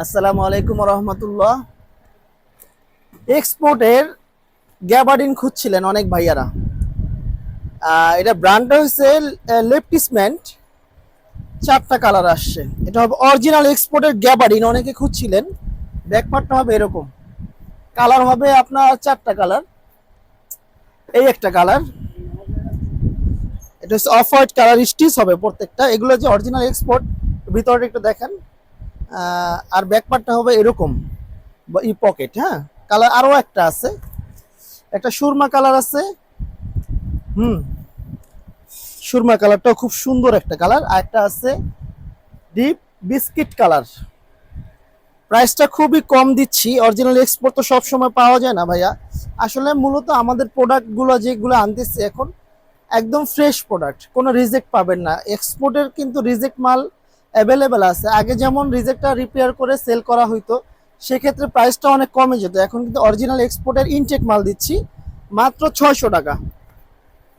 আসসালামু আলাইকুম রহমতুল্লাহ এক্সপোর্টের গ্যাবার্ডিন খুঁজছিলেন অনেক ভাইয়ারা। এটা ব্র্যান্ডটা হচ্ছে লেপটিসমেন্ট চারটা কালার আসছে। এটা হবে অরিজিনাল এক্সপোর্টের গ্যাবার্ডিন অনেকে খুঁজছিলেন। ব্যাকপার্টটা হবে এরকম। কালার হবে আপনার চারটা কালার এই একটা কালার এটা হচ্ছে অফ হোয়াইট কালার স্টিচ হবে প্রত্যেকটা। এগুলো যে অরিজিনাল এক্সপোর্ট ভিতরটা একটু দেখেন। আর ব্যাকপার্টটা হবে এরকম ই পকেট হ্যাঁ? কালার আরও একটা আছে। একটা সুরমা কালার আছে। হুম। সুরমা কালারটাও খুব সুন্দর একটা কালার আর একটা আছে ডিপ বিস্কিট কালার প্রাইসটা খুবই কম দিচ্ছি। অরিজিনাল এক্সপোর্ট তো সবসময় পাওয়া যায় না ভাইয়া। আসলে মূলত আমাদের প্রোডাক্টগুলো যেগুলো আনতেছে এখন, একদম ফ্রেশ প্রোডাক্ট কোনো রিজেক্ট পাবেন না। এক্সপোর্টের কিন্তু রিজেক্ট মাল অ্যাভেলেবেল আছে। আগে যেমন রিজেক্টটা রিপেয়ার করে সেল করা হইতো, সেক্ষেত্রে প্রাইসটা অনেক কমে যেত। এখন কিন্তু অরিজিনাল এক্সপোর্টের ইনটেক মাল দিচ্ছি, মাত্র ছয়শো টাকা।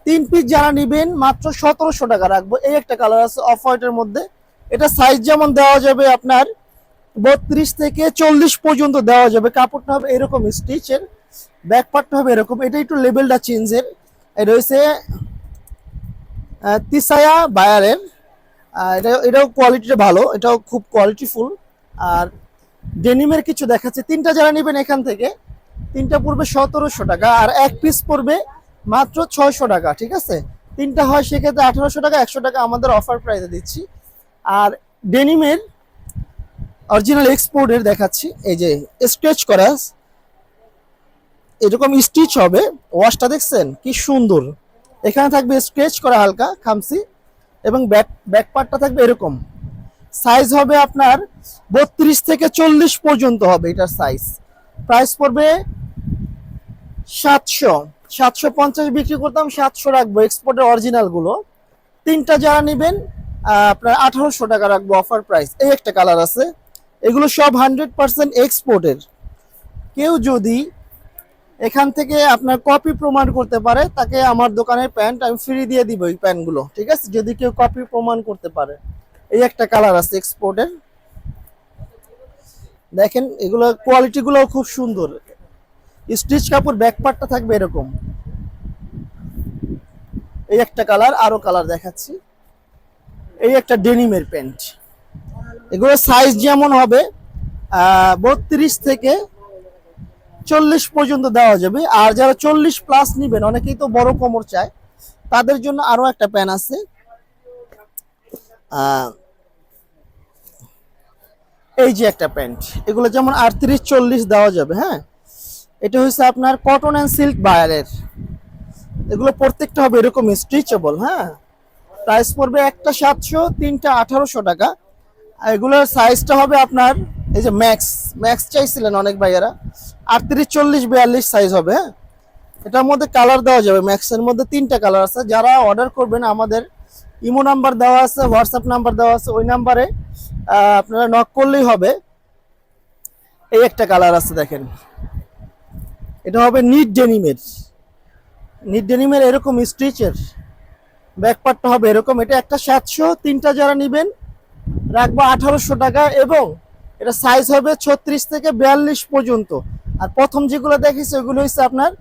তিন পিস যারা নেবেন, মাত্র সতেরোশো টাকা রাখব। এই একটা কালার আছে অফ হোয়াইটের মধ্যে। এটা সাইজ যেমন দেওয়া যাবে আপনার বত্রিশ থেকে চল্লিশ পর্যন্ত দেওয়া যাবে। কাপড়টা হবে এরকম স্টিচের ব্যাকপার্টটা হবে এরকম। এটা একটু লেভেলটা চেঞ্জের হচ্ছে তিসায়া বায়ারের এটা এটাও কোয়ালিটিটা ভালো, এটাও খুব কোয়ালিটিফুল আর ডেনিমের কিছু দেখাচ্ছে। তিনটা যারা নেবেন এখান থেকে, তিনটা পড়বে সতেরোশো টাকা, আর এক পিস পড়বে মাত্র ছয়শো টাকা, ঠিক আছে? তিনটা হয় সেক্ষেত্রে আঠারোশো টাকা, একশো টাকা আমাদের অফার প্রাইসে দিচ্ছি। আর ডেনিমের অরিজিনাল এক্সপোর্টের দেখাচ্ছি। এই যে স্ট্রেচ করা, এরকম স্টিচ হবে। ওয়াশটা দেখছেন? কি সুন্দর। এখানে থাকবে স্ট্রেচ করা হালকা খামসি এবং ব্যাক ব্যাক পার্টটা থাকবে এরকম। সাইজ হবে আপনার বত্রিশ থেকে চল্লিশ পর্যন্ত হবে এটার সাইজ প্রাইস পড়বে সাতশো। সাতশো পঞ্চাশ বিক্রি করতাম, সাতশো রাখব। এক্সপোর্টের অরিজিনালগুলো তিনটা যারা নেবেন আপনার আঠারোশো টাকা রাখব অফার প্রাইস এই একটা কালার আছে। এগুলো সব হান্ড্রেড পার্সেন্ট এক্সপোর্টের কেউ যদি এখান থেকে আপনার কপি প্রমাণ করতে পারে, তাকে আমার দোকানের প্যান্ট আমি ফ্রি দিয়ে দিব এই প্যান্টগুলো ঠিক আছে? যদি কেউ কপি প্রমাণ করতে পারে। এই একটা কালার আছে এক্সপোর্টের দেখেন, এগুলো কোয়ালিটিগুলো খুব সুন্দর। স্টিচ কাপড় ব্যাক পার্টটা থাকবে এরকম। এই একটা কালার আরও কালার দেখাচ্ছি। এই একটা ডেনিমের প্যান্ট এগুলো সাইজ যেমন হবে বত্রিশ থেকে চল্লিশ পর্যন্ত দেওয়া যাবে। আর যারা চল্লিশ প্লাস নিবেন, অনেকেই তো বড় কোমর চায়, তাদের জন্য আরও একটা প্যান আছে। এই যে একটা প্যান্ট এগুলো যেমন আটত্রিশ চল্লিশ দেওয়া যাবে হ্যাঁ? এটা হচ্ছে আপনার কটন অ্যান্ড সিল্ক বায়ারের এগুলো প্রত্যেকটা হবে এরকম স্ট্রিচেবল হ্যাঁ? প্রাইস পড়বে একটা সাতশো, তিনটা আঠারোশো টাকা। এগুলোর সাইজটা হবে আপনার, এই যে ম্যাক্স ম্যাক্স চাইছিলেন অনেক ভাইয়ারা। আটত্রিশ, চল্লিশ, বিয়াল্লিশ সাইজ হবে হ্যাঁ? এটার মধ্যে কালার দেওয়া যাবে। ম্যাক্সের মধ্যে তিনটা কালার আছে। যারা অর্ডার করবেন, আমাদের ইমো নাম্বার দেওয়া আছে হোয়াটসঅ্যাপ নাম্বার দেওয়া আছে, ওই নাম্বারে আপনারা নক করলেই হবে। এই একটা কালার আছে, দেখেন। এটা হবে নিট ডেনিমের নিট ডেনিমের এরকম স্টিচের ব্যাকপার্টটা হবে এরকম। এটা একটা সাতশো, তিনটা যারা নেবেন, রাখব আঠারোশো টাকা এবং এটা সাইজ হবে ছত্রিশ থেকে বিয়াল্লিশ পর্যন্ত। আর প্রথম যেগুলো দেখেছি ওগুলো হচ্ছে আপনার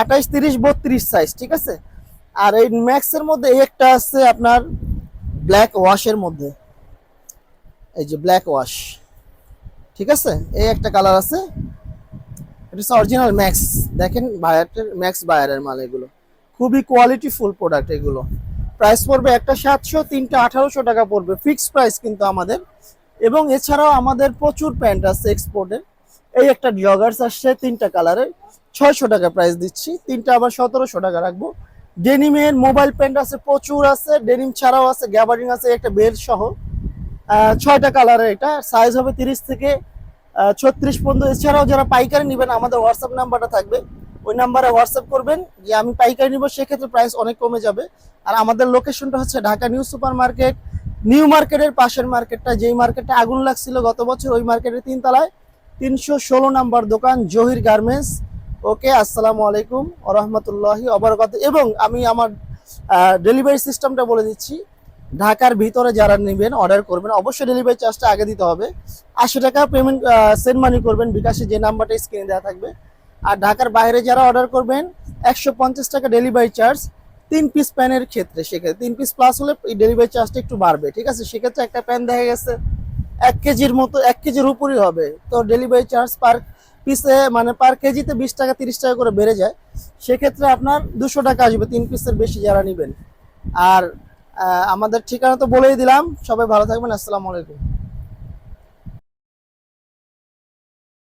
আঠাইশ, তিরিশ, বত্রিশ সাইজ ঠিক আছে? আর এই ম্যাক্সের মধ্যে এই একটা আছে আপনার ব্ল্যাক ওয়াশের মধ্যে। এই যে ব্ল্যাক ওয়াশ ঠিক আছে? এই একটা কালার আছে। এটা হচ্ছে অরিজিনাল ম্যাক্স দেখেন বায়ারের ম্যাক্স বায়ারের মাল এগুলো। খুবই কোয়ালিটি ফুল প্রোডাক্ট এগুলো। প্রাইস পড়বে একটা সাতশো, তিনটা আঠারোশো টাকা পড়বে। ফিক্সড প্রাইস কিন্তু আমাদের। এবং এছাড়াও আমাদের প্রচুর প্যান্ট আছে এক্সপোর্টের এই একটা জগার্স আসছে, তিনটা কালারের ছয়শো টাকা প্রাইস দিচ্ছি। তিনটা আবার সতেরোশো টাকা রাখব। ডেনিমের মোবাইল প্যান্ট আছে, প্রচুর আছে। ডেনিম ছাড়াও আছে গ্যাবারিং আছে একটা বেল সহ। ছয়টা কালারের এটা। সাইজ হবে তিরিশ থেকে ছত্রিশ পর্যন্ত। এছাড়াও যারা পাইকারি নেবেন, আমাদের হোয়াটসঅ্যাপ নাম্বারটা থাকবে। ওই নাম্বারে হোয়াটসঅ্যাপ করবেন যে, আমি পাইকারি নিব, সেক্ষেত্রে প্রাইস অনেক কমে যাবে। আর আমাদের লোকেশনটা হচ্ছে Dhaka new super market. New মার্কেটের পাশের মার্কেটটা, যেই মার্কেটটা আগুন লাগছিল গত বছর, ওই মার্কেটের তিনতলায়। তিনশো ষোলো নাম্বার দোকান জহির গার্মেন্টস। ওকে, আসসালামু আলাইকুম ওরহমতুল্লাহি অবরকাত এবং আমি আমার ডেলিভারি সিস্টেমটা বলে দিচ্ছি। ঢাকার ভিতরে যারা নেবেন অর্ডার করবেন, অবশ্যই ডেলিভারি চার্জটা আগে দিতে হবে। আশি টাকা পেমেন্ট সেন্ড মানি করবেন, বিকাশে যে নাম্বারটা স্ক্রিনে দেওয়া থাকবে। আর ঢাকার বাইরে যারা অর্ডার করবেন, একশো পঞ্চাশ টাকা ডেলিভারি চার্জ তিন পিস প্যানের ক্ষেত্রে। সেক্ষেত্রে তিন পিস প্লাস হলে ডেলিভারি চার্জটা একটু বাড়বে। ঠিক আছে? সেক্ষেত্রে একটা প্যান দেখা গেছে। এক কেজির মতো, এক কেজির উপরই হবে। তো ডেলিভারি চার্জ পার পিসে মানে পার কেজিতে বিশ টাকা, তিরিশ টাকা করে বেড়ে যায়। সেক্ষেত্রে আপনার দুশো টাকা আসবে, তিন পিসের বেশি যারা নেবেন। আর আমাদের ঠিকানা তো বলেই দিলাম। সবাই ভালো থাকবেন। আসসালামু আলাইকুম।